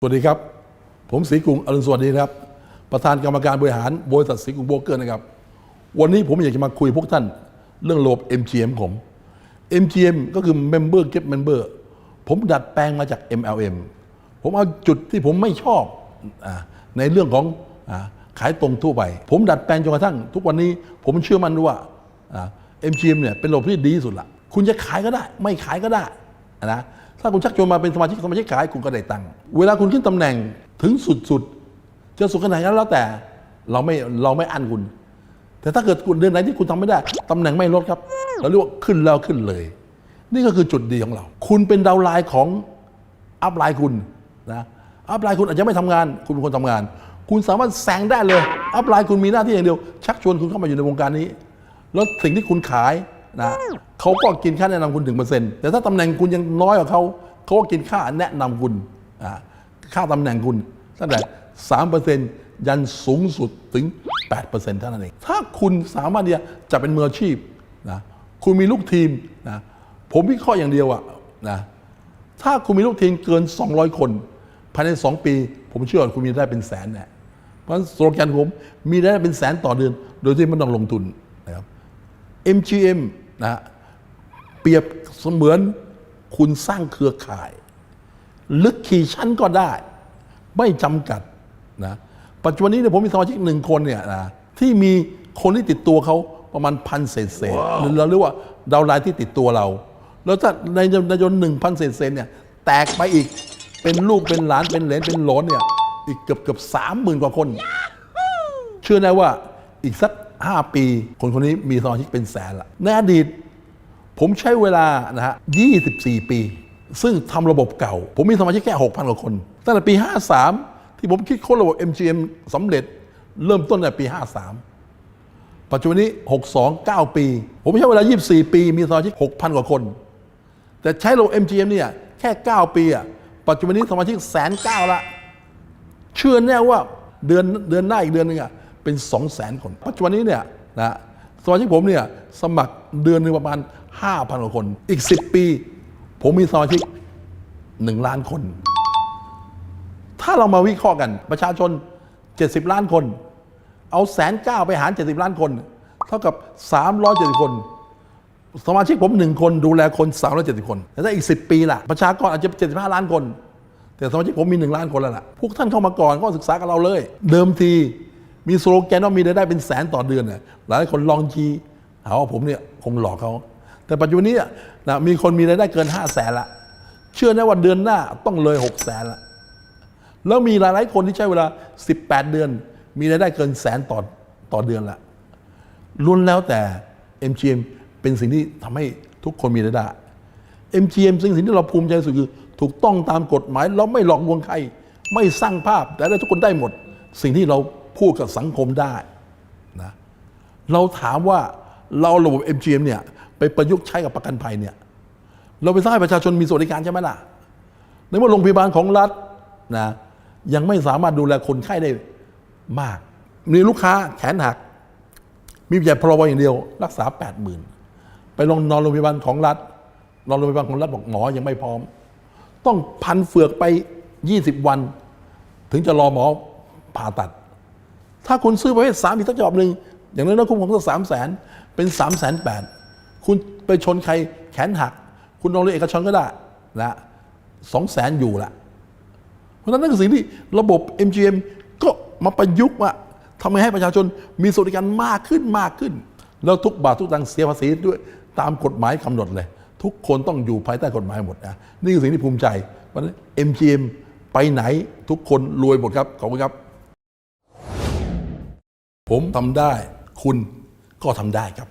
สวัสดีครับ ผมศรีกรุงอรุณสวัสดีครับ ประธานกรรมการบริหารบริษัทศรีกรุงโบรกเกอร์นะครับ วันนี้ผมอยากจะมาคุยพวกท่าน เรื่องระบบ MGM ผม MGM ก็คือ Member Get Member ผมดัดแปลงมาจาก MLM ผมเอาจุดที่ผมไม่ชอบอในเรื่องของอขายตรงทั่วไป ผมดัดแปลงจนกระทั่ง ทุกวันนี้ผมเชื่อมั่นว่าอ่า MGM เนี่ยเป็นระบบที่ดีที่สุดละคุณจะขายก็ได้ ไม่ขายก็ได้นะ ถ้าคุณชักชวนมาเป็นสมาชิกสมาชิกขายคุณก็ได้ตังค์เวลาคุณขึ้นตำแหน่งถึงสุดๆจะสุดขนาดนั้นแล้วแต่เราไม่เราไม่อันคุณ แต่ถ้าเกิดคุณเดือนไหนที่คุณทำไม่ได้ตำแหน่งไม่ลดครับ เราเรียกว่าขึ้นแล้วขึ้นเลย นี่ก็คือจุดดีของเรา คุณเป็นดาวไลน์ของอัพไลน์คุณนะอัพไลน์คุณอาจจะไม่ทำงาน คุณเป็นคนทำงาน คุณสามารถแซงได้เลย อัพไลน์คุณมีหน้าที่อย่างเดียว ชักชวนคุณเข้ามาอยู่ในวงการนี้ แล้วสิ่งที่คุณขาย นะเขาก็กินค่าแนะนำคุณถึงเปอร์เซ็นต์แต่ถ้าตำแหน่งคุณยังน้อยกว่าเขาเขาก็กินค่าแนะนำคุณอ่าค่าตำแหน่งคุณตั้งแต่สามเปอร์เซ็นต์ยันสูงสุดถึง8%เปอร์เซ็นต์เท่านั้นเองถ้าคุณสามารถที่จะเป็นมืออาชีพนะคุณมีลูกทีมนะผมวิเคราะห์อย่างเดียวอะนะถ้าคุณมีลูกทีมเกิน 200 คน ภายใน 2 ปี ผมเชื่อว่าคุณมีได้เป็นแสนแน่เพราะฉะนั้นสโลแกนผมมีได้เป็นแสนต่อเดือน โดยที่ไม่ต้องลงทุนนะครับ MGM นะฮะเปรียบเสมือนคุณสร้างเครือข่าย ลึกขี่ชั้นก็ได้ ไม่จำกัดนะปัจจุบันนี้เนี่ยผมมีสมาชิกหนึ่งคนเนี่ยนะที่มีคนที่ติดตัวเขาประมาณพันเศษเศษหรือเราเรียกว่าดาวน์ไลน์ที่ติดตัวเรา แล้วถ้าในในจนหนึ่งพันเศษเศษเนี่ยแตกไปอีกเป็นลูกเป็นหลานเป็นเหลนเป็นหลนเนี่ยอีกเกือบเกือบสามหมื่นกว่าคน เชื่อได้ว่าอีกสัก 5 ปี คนคนนี้มีสมาชิกเป็นแสนละในอดีต ผมใช้เวลานะฮะ24 ปี ซึ่งทำระบบเก่า ผมมีสมาชิกแค่ 6,000 กว่าคน ตั้งแต่ปี 53 ที่ผมคิดค้นระบบ MGM สำเร็จเริ่มต้นในปี 53 ปัจจุบันนี้ 62 9 ปี ผมใช้เวลา 24 ปี มีสมาชิก 6,000 กว่าคน แต่ใช้ระบบ MGM เนี่ยแค่ 9 ปีอะปัจจุบันนี้สมาชิกแสนเก้าละเชื่อแน่ว่าเดือนเดือนหน้าอีกเดือนหนึงอะ เป็น 2 0 0แสนคน ปัจจุบันนี้เนี่ยนะสมาชิกผมเนี่ยสมัครเดือนหนึงประมาณ 5,000กว่าคน อีก 10 ปี ผมมีสมาชิก 1 ล้านคน ถ้าเรามาวิเคราะห์กันประชาชน 70 ล้านคน เอาแสนเก้าไปหาร 70 ล้านคน เท่ากับ 370 คน สมาชิกผมหนึ่งคนดูแลคน 370 คนแต่ถ้าอีก 10 ปีล่ะประชากรอาจจะ 75 ล้านคน แต่สมาชิกผมมี 1 ล้านคนแล้วล่ะพวกท่านเข้ามาก่อนก็ศึกษากับเราเลย เดิมที มีสโลแกนว่ามีรายได้เป็นแสนต่อเดือนเนี่ยหลายคนลองจีหาว่าผมเนี่ยคงหลอกเขา แต่ปัจจุบันนี้นะมีคนมีรายได้เกิน5 0 0แสนละเชื่อแน่ว่าเดือนหน้าต้องเลย6 0แสนละแล้วมีหลายๆคนที่ใช้เวลา 18 เดือน มีรายได้เกินแสนต่อต่อเดือนละล้วนแล้วแต่ MGM เป็นสิ่งที่ทำให้ทุกคนมีรายได้ MGM สิ่งสิ่งที่เราภูมิใจที่สุดคือ ถูกต้องตามกฎหมาย เราไม่หลอกลวงใคร ไม่สร้างภาพ แต่ทุกคนได้หมด สิ่งที่เรา พูดกับสังคมได้นะเราถามว่าเราระบบ MGM เนี่ยไปประยุกต์ใช้กับประกันภัยเนี่ยเราไปสร้างประชาชนมีสวัสดิการใช่ไหมล่ะในเมื่อโรงพยาบาลของรัฐนะยังไม่สามารถดูแลคนไข้ได้มาก มีลูกค้าแขนหัก มีแต่พรบอย่างเดียว รักษา 8 0,000 ไปลงนอนโรงพยาบาลของรัฐนอนโรงพยาบาลของรัฐบอกหมอยังไม่พร้อม ต้องพันเฟือกไป 20 วัน ถึงจะรอหมอผ่าตัด ถ้าคุณซื้อประเภทสามอีกสักจอบหนึ่งอย่างน้อยๆคุ้มครองสักสามแสนเป็น3ามแสนแปดคุณไปชนใครแขนหัก คุณลองเรียนเอกชนก็ได้นะสองแสนอยู่ละเพราะฉะนั้นนั่นคือสิ่งที่ระบบ MGM ก็มาประยุกต์ว่าทำไงให้ประชาชนมีสวัสดิการมากขึ้นมากขึ้น แล้วทุกบาททุกตังเสียภาษีด้วยตามกฎหมายกำหนดเลย ทุกคนต้องอยู่ภายใต้กฎหมายหมดนะนี่คือสิ่งที่ภูมิใจเพราะฉะนั้น MGM ไปไหนทุกคนรวยหมดครับขอบคุณครับ ผมทำได้ คุณก็ทำได้ครับ